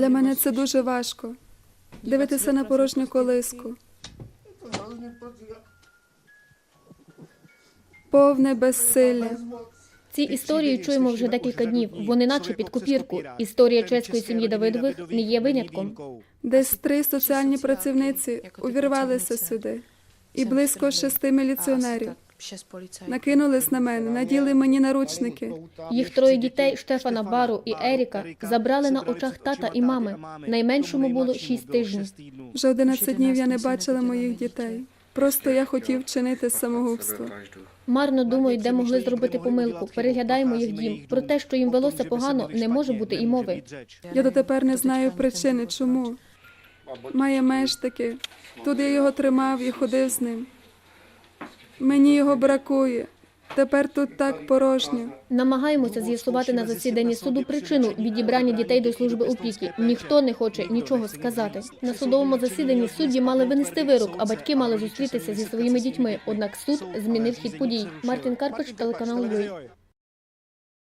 Для мене це дуже важко. Дивитися на порожню колиску. Повне безсилля. Ці історії чуємо вже декілька днів. Вони наче під копірку. Історія чеської сім'ї Давидових не є винятком. Десь три соціальні працівниці увірвалися сюди, і близько шести міліціонерів накинулись на мене, наділи мені наручники. Їх троє дітей Штефана Бару і Еріка забрали на очах тата і мами. Найменшому було шість тижнів. Вже 11 днів я не бачила моїх дітей. Просто я хотів вчинити самогубство. Марно думають, де могли зробити помилку. Переглядаємо їх дім. Про те, що їм велося погано, не може бути і мови. Я дотепер не знаю причини, чому. Має мештики. Тут я його тримав і ходив з ним. Мені його бракує. Тепер тут так порожньо. Намагаємося з'ясувати на засіданні суду причину відібрання дітей до служби опіки. Ніхто не хоче нічого сказати. На судовому засіданні судді мали винести вирок, а батьки мали зустрітися зі своїми дітьми. Однак суд змінив хід подій. Мартін Карпич, телеканал Юй.